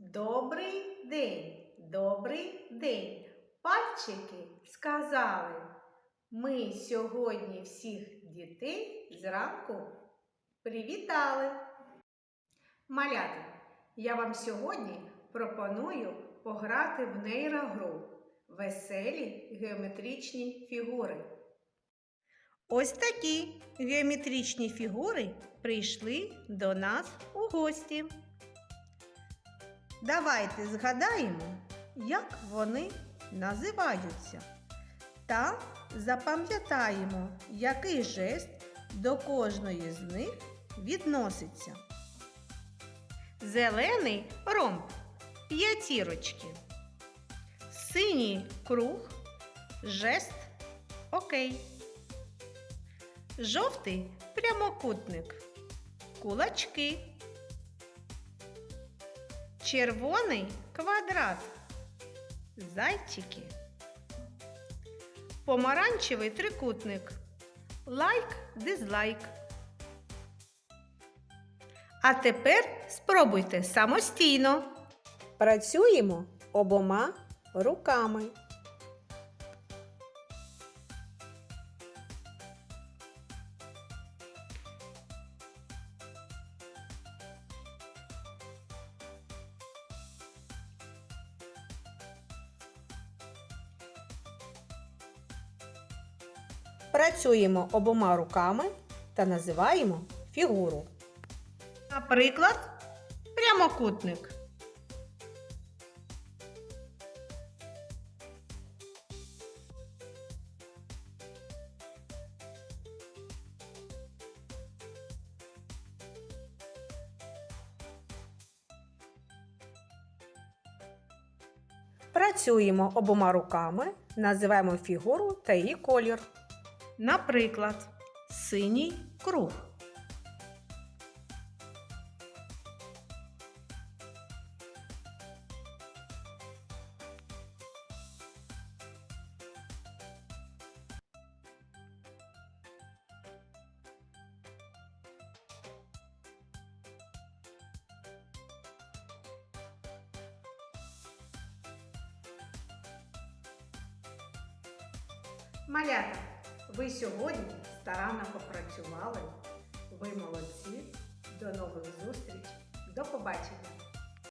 Добрий день, добрий день. Пальчики сказали. Ми сьогодні всіх дітей зранку привітали. Малята, я вам сьогодні пропоную пограти в нейрогру Веселі геометричні фігури. Ось такі геометричні фігури прийшли до нас у гості. Давайте згадаємо, як вони називаються. Та запам'ятаємо, який жест до кожної з них відноситься. Зелений ромб п'ятірочки. Синій круг жест окей. Жовтий прямокутник. Кулачки. Червоний квадрат. Зайчики. Помаранчевий трикутник. Лайк, дизлайк. А тепер спробуйте самостійно. Працюємо обома руками. Працюємо обома руками та називаємо фігуру. Наприклад, прямокутник. Працюємо обома руками, називаємо фігуру та її колір. Наприклад, синій круг. Малята, ви сьогодні старанно попрацювали. Ви молодці. До нових зустріч. До побачення!